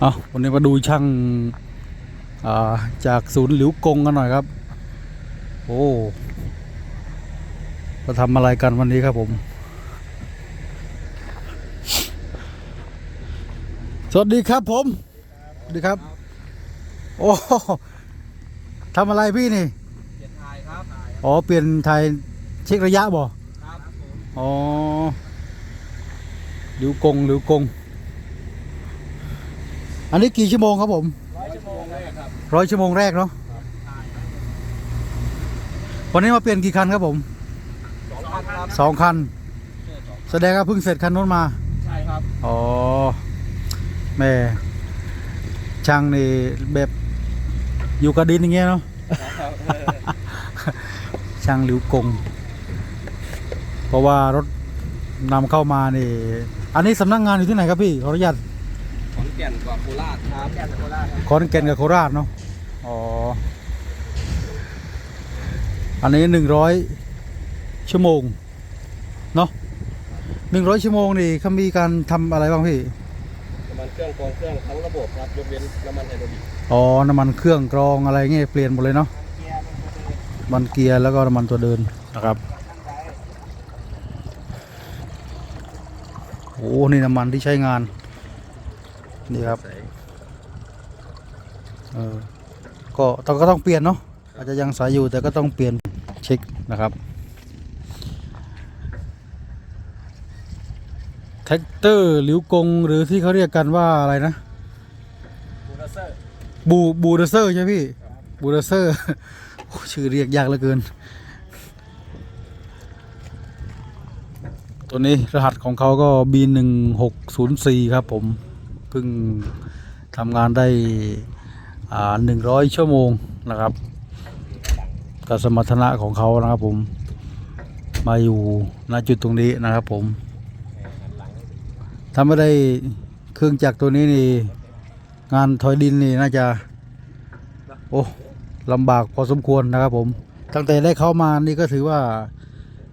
เอาวันนี้มาดูช่างอ่าจากศูนย์หลิวกงกันหน่อยครับ โอ้มาทำอะไรกันวันนี้ครับผม สวัสดีครับผม สวัสดีครับ โอ้ทำอะไรพี่นี่ เปลี่ยนทายครับ อ๋อ เปลี่ยนไทยเช็คระยะบ่ ครับผมอ๋อหลิวกงหลิวกง อันนี้กี่ชั่วโมงครับผมร้อยชั่วโมงแรกครับร้อยชั่วโมงแรกเนาะวันนี้มาเปลี่ยนกี่คันครับผมสองพันครับสองคัน แสดงว่าเพิ่งเสร็จคันนู้นมา ใช่ครับ อ๋อแม่ช่างนี่แบบอยู่กับดินอย่างเงี้ยเนาะช่างหลิวกง เพราะว่ารถนำเข้ามานี่ อันนี้สำนักงานอยู่ที่ไหนครับพี่ขออนุญาตขอน แก่นกับโคราชครับแก่นกับโคราชครับขอนแก่นกับโคราชเนาะอ๋ออันนี้หนึ่งร้อยชั่วโมงเนาะหนึ่งร้อยชั่วโมงนี่เขามีการทำอะไรบ้างพี่น้ำมันเครื่องกรองเครื่องทั้งระบบครับยกเว้นน้ำมันไฮดรอลิกอ๋อน้ำมันเครื่องกรองอะไรเงี้ยเปลี่ยนหมดเลยเนาะเกียร์มันเกียร์แล้วก็น้ำมันตัวเดินนะครับโอ้นี่น้ำมันที่ใช้งาน นี่ครับเออก็ต้องก็ต้องเปลี่ยนเนาะอาจจะยังสายอยู่แต่ก็ต้องเปลี่ยนเช็คนะครับแท็กเตอร์หลิวกงหรือที่เขาเรียกกันว่าอะไรนะบูราเซอร์บูบูเดเซอร์ใช่ไหมพี่บูเดเซอร์โอ้ชื่อเรียกยากเหลือเกิน ตัวนี้รหัสของเขาก็ B หนึ่งหกศูนย์สี่ครับผมเพิ่งทำงานได้หนึ่งร้อยชั่วโมงนะครับกับสมรรถนะของเขานะครับผมมาอยู่ณจุดตรงนี้นะครับผมถ้าไม่ได้เครื่องจักรตัวนี้นี่งานถอยดินนี่น่าจะโอ้ลำบากพอสมควรนะครับผม ตั้งแต่ได้เข้ามานี่ก็ถือว่า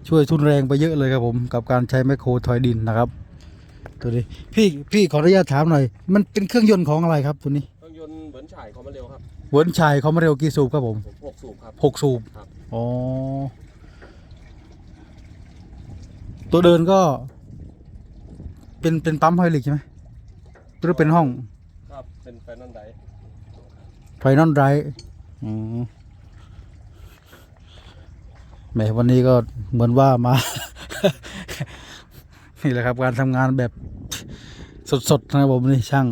ช่วยทุนแรงไปเยอะเลยครับผม กับการใช้แมคโครถอยดินนะครับ ตัวนี้พี่พี่ขออนุญาตถามหน่อย มันเป็นเครื่องยนต์ของอะไรครับตัวนี้เครื่องยนต์เหมือนฉายคอมมาเร็วครับเวิร์นชัยเขามาเร็วกี่สูบครับผมผมหกสูบครับ หกสูบครับ อ๋อ ตัวเดินก็ เป็นเป็นปั๊มไฮดรอลิกใช่ไหมหรือเป็นห้อง ครับเป็นแฟนนันไดไฟนอลไรอืมแหมวันนี้ก็เหมือนว่ามา นี่แหละครับการทำงานแบบ สดๆนะครับผมนี่ช่าง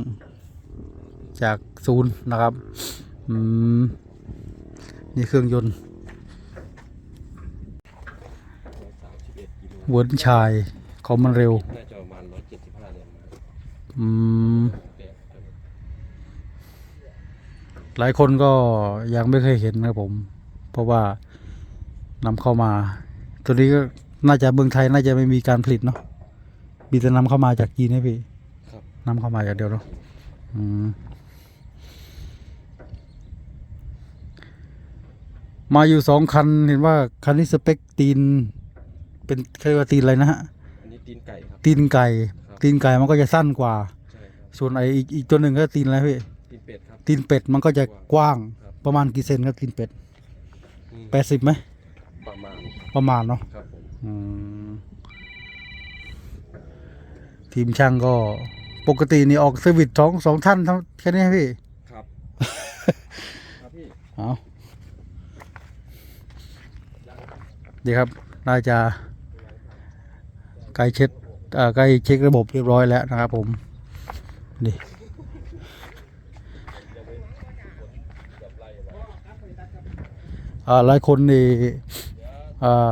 จากศูนย์นะครับอืมนี่เครื่องยนต์เวิร์นชายเขามันเร็วน่าจะประมาณร้อยเจ็ดสิบห้าเนี่ยอืมหลายคนก็ยังไม่เคยเห็นนะผม เพราะว่านำเข้ามา ตัวนี้ก็น่าจะเมืองไทยน่าจะไม่มีการผลิตเนาะมีแต่นำเข้ามาจากจีนนะพี่ นำเข้ามาอย่างเดียวเนาะอืมมาอยู่สองคันเห็นว่าคันนี้สเปคตีน เป็นเขาเรียกว่าตีนอะไรนะฮะอันนี้ตีนไก่ครับ ตีนไก่ครับตีนไก่มันก็จะสั้นกว่า ใช่ครับ ส่วนไออีกอีกตัวหนึ่งก็ตีนอะไรพี่ตีนเป็ดครับ ตีนเป็ดมันก็จะกว้างครับประมาณกี่เซนครับตีนเป็ดอืมแปดสิบไหมประมาณประมาณเนาะครับผมอืมทีมช่างก็ ปกตินี่ออกเซอร์วิสสองสองท่านเท่าแค่นี้ให้พี่ ครับ ครับพี่เอาดีครับ น่าจะใกล้เช็ดเอ่อใกล้เช็คระบบเรียบร้อยแล้วนะครับผมนี่อ่าหลายคนนี่อ่า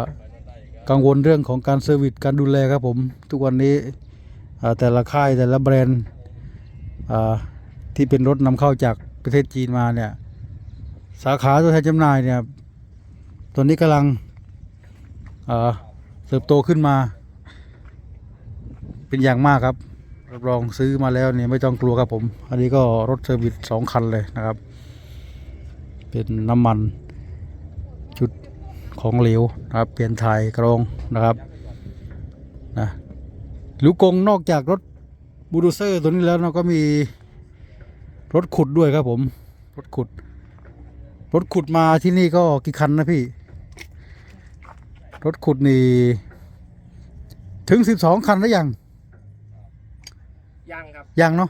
กังวลเรื่องของการเซอร์วิสการดูแลครับผม ทุกวันนี้อ่า แต่ละค่ายแต่ละแบรนด์ที่เป็นรถนำเข้าจากประเทศจีนมาเนี่ยสาขาตัวแทนจำหน่ายเนี่ยตัวนี้กำลังเติบโตขึ้นมา เป็นอย่างมากครับรับรองซื้อมาแล้วเนี่ยไม่ต้องกลัวครับผม อันนี้ก็รถเซอร์วิสสองคันเลยนะครับ เป็นน้ำมัน ชุดของเหลวนะครับ เปลี่ยนถ่ายกรองนะครับ ลิวกงนอกจากรถบูโดเซอร์ตัวนี้แล้วเราก็มีรถขุดด้วยครับผม รถขุด รถขุดมาที่นี่ก็กี่คันนะพี่ รถขุดนี่ ถึงสิบสองคันแล้วยัง ยังครับ ยังเนาะ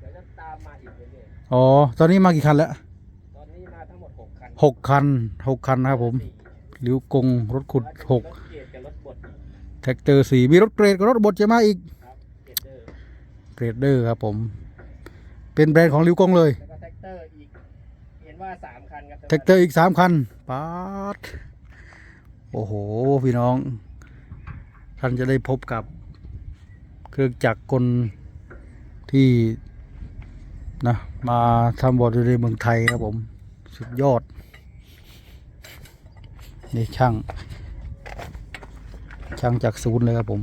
เดี๋ยวจะตามมาอีกเรื่อยอ๋อ ตอนนี้มากี่คันแล้วๆตอนนี้มาทั้งหมดหกคันหกคันหกคันนะครับผมสี่ลิ้วกงรถขุดหก แท็กเตอร์สี่มีรถเกรดกับรถบดจะมาอีกครับเกียร์เดอร์เกรดเดอร์ครับผม เป็นแบรนด์ของลิ้วกงเลยแล้วก็แท็กเตอร์อีก เห็นว่าสามคันครับแท็กเตอร์อีกสามคันปาดโอ้โห พี่น้อง ท่านจะได้พบกับ เครื่องจักรกลที่นะมาทำบอร์ดอยู่ในเมืองไทยครับผม สุดยอด นี่ช่าง ช่างจากศูนย์เลยครับผม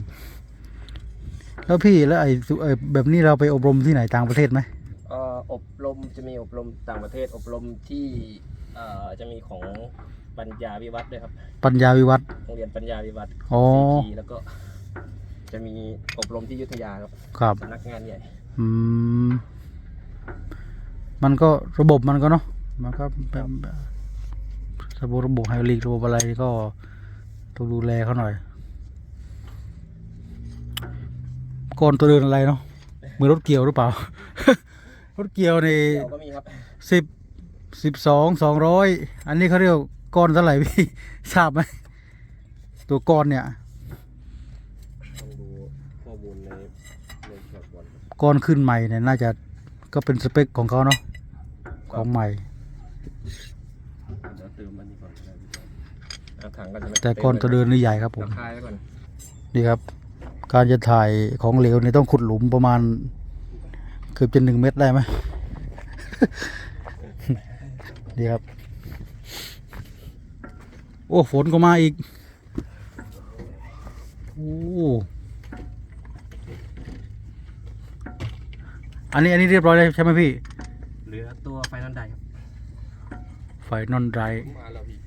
แล้วพี่แล้วไอ้สุไอ้แบบนี้เราไปอบรมที่ไหนต่างประเทศไหมเอ่ออบรมจะมีอบรมต่างประเทศอบรมที่เอ่อจะมีของปัญญาวิวัฒน์ด้วยครับปัญญาวิวัฒน์ โรงเรียนปัญญาวิวัฒน์อ๋อซีแล้วก็ จะมีอบรมที่อยุทธยาครับครับ สำนักงานใหญ่ อืม มันก็ระบบมันก็เนาะมันก็แบบระบบระบบไฮดรอลิกระบบอะไรก็ต้องดูแลเขาหน่อย ก่อนตัวเดินอะไรเนาะเหมือนรถเกี่ยวหรือเปล่า รถเกี่ยวในเดี๋ยวก็มีครับสิบสิบสองสองร้อยอันนี้เขาเรียกก้อนเท่าไหร่พี่ ทราบไหมตัวก้อนเนี่ยต้องดูข้อมูลในในแคปก่อนครับก้อนขึ้นใหม่เนี่ยน่าจะก็เป็นสเปคของเขาเนาะของใหม่ เดี๋ยวเติมอันนี้ก่อนก็ได้เอาถังก็จะไม่แต่ก้อนตัวเดินนี่ใหญ่ครับผมราคาไว้ก่อนนี่ครับ การจะถ่ายของเหลวเนี่ยต้องขุดหลุมประมาณเกือบจะหนึ่งเมตรได้ไหมนี่ครับ โอ้ฝนก็มาอีก โอ้อันนี้อันนี้เรียบร้อยแล้วใช่ไหมพี่ เหลือตัวไฟนอลไดครับ ไฟนอนไรมาแล้วพี่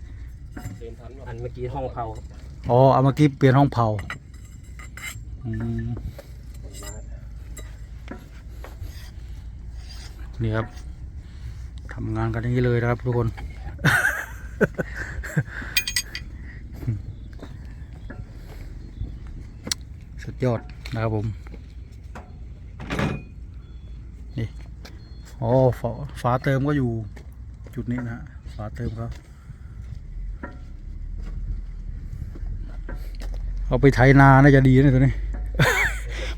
เติมทันอันเมื่อกี้ห้องเผาครับอ๋อเอาเมื่อกี้เปลี่ยนห้องเผาอืมมา นี่ครับทำงานกันอย่างนี้เลยนะครับทุกคน สุดยอดนะครับผมนี่อ๋อฝาฝาเติมก็อยู่จุดนี้นะฮะฝาเติมเขาเอาไปไถนาน่าจะดีนะตัวนี้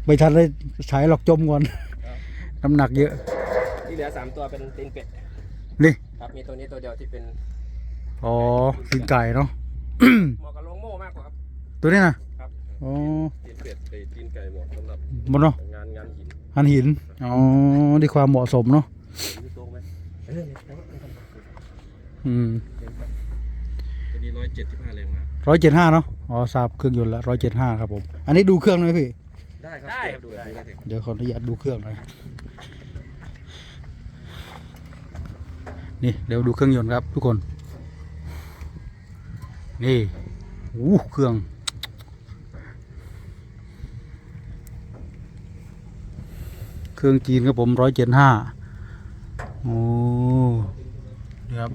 ไม่ทันได้ใช้หลอกจมก่อน น้ำหนักเยอะ ที่เหลือสามตัวเป็นตีนเป็ดนี่ครับมีตัวนี้ตัวเดียวที่เป็นอ๋อกินไก่เนาะเหมาะกับโรงโม่มากกว่าครับตัวนี้นะครับอ๋อตีนเป็ดไอ้ตีนไก่เหมาะสำหรับบนเนาะงานงานหินหันหินอ๋อดีความเหมาะสมเนาะมีตรงไหมเออแต่ว่าอืมตัวนี้ร้อยเจ็ดสิบห้าแรงมาร้อยเจ็ดห้าเนาะอ๋อทราบเครื่องยนต์ละร้อยเจ็ดห้าครับผม อันนี้ดูเครื่องหน่อยพี่ ได้ครับได้ดูได้ครับ เดี๋ยวขออนุญาตดูเครื่องหน่อยนี่เดี๋ยวดูเครื่องยนต์ครับทุกคน นี่อู้เครื่อง เครื่องจีนครับผมร้อยเจ็ดห้าโอ้นี่ครับ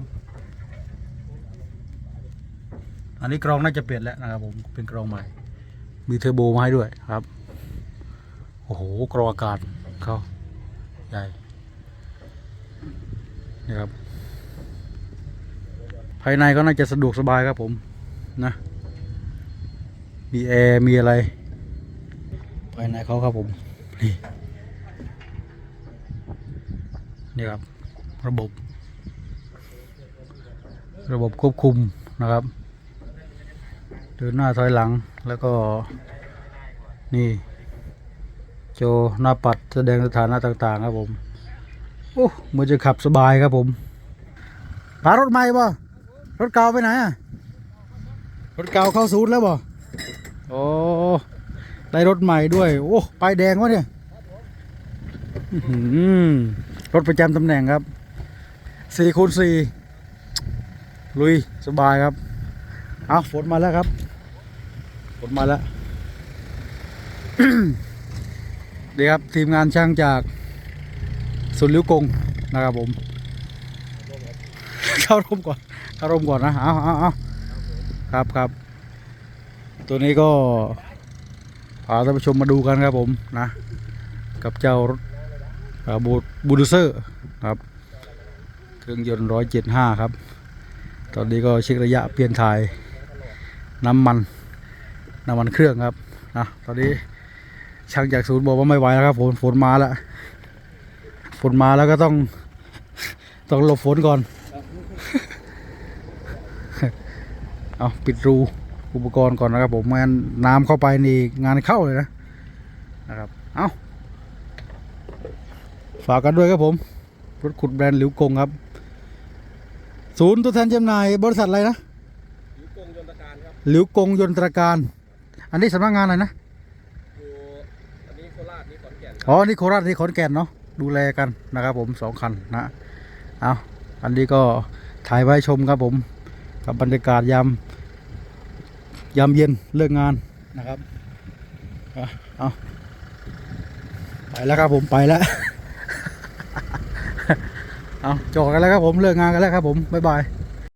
อันนี้กรองน่าจะเปลี่ยนแล้วนะครับผมเป็นกรองใหม่ มีเทอร์โบมาให้ด้วยครับ โอ้โหกรออากาศเขาใหญ่นี่ครับภายในก็น่าจะสะดวกสบายครับผมนะมีแอร์มีอะไร ภายในเขาครับผม นี่นี่ครับ ระบบ ระบบควบคุมนะครับเดินหน้าถอยหลังแล้วก็นี่ โจหน้าปัดแสดงสถานะต่าง ๆ ครับผม โอ้เหมือนจะขับสบายครับผมพารถใหม่ป่ะรถเก่าไปไหนอะรถเก่าเข้าศูนย์แล้วป่โอ้ได้รถใหม่ด้วย โอ้ป้ายแดงวะเนี่ยอื้อหือรถประจำตำแหน่งครับสี่คูณสี่ลุยสบายครับ เอาฝนมาแล้วครับ ฝนมาแล้ว ดีครับ ทีมงานช่างจากศูนย์ลิ้วกงนะครับผม เข้าร่มก่อนเข้าร่มก่อนนะเอาเอาเอาครับครับ ตัวนี้ก็พาท่านผู้ชมมาดูกันครับผมนะ กับเจ้ารถบูบูเซอร์ครับ เครื่องยนต์ร้อยเจ็ดห้าครับ ตอนนี้ก็เช็คระยะเปลี่ยนถ่ายน้ำมันน้ำมันเครื่องครับนะตอนนี้ ช่างจากศูนย์บอกว่าไม่ไหวแล้วครับฝนฝนมาแล้วฝนมาแล้วก็ต้อง ต้องหลบฝนก่อน เอาปิดรูอุปกรณ์ก่อนนะครับผมไม่งั้นน้ำเข้าไปนี่งานเข้าเลยนะนะครับ เอาฝากกันด้วยครับผม รถขุดแบรนด์หลิวกงครับ ศูนย์ตัวแทนจำหน่ายบริษัทอะไรนะยุกงยนตรการครับหลิวกงยนตรการ อันนี้สำนักงานอะไรนะ อยู่อันนี้โคราชนี่ข อ๋อ นี่โคราชนี่ขอนแก่นเนาะ ดูแลกันนะครับผมสองคันนะ เอาอันนี้ก็ถ่ายไว้ชมครับผม กับบรรยากาศยามยามเย็นเลิกงานนะครับเอาเอาไปแล้วครับผมไปแล้ว เอาจอดกันแล้วครับผมเลิกงานกันแล้วครับผมบ๊ายบาย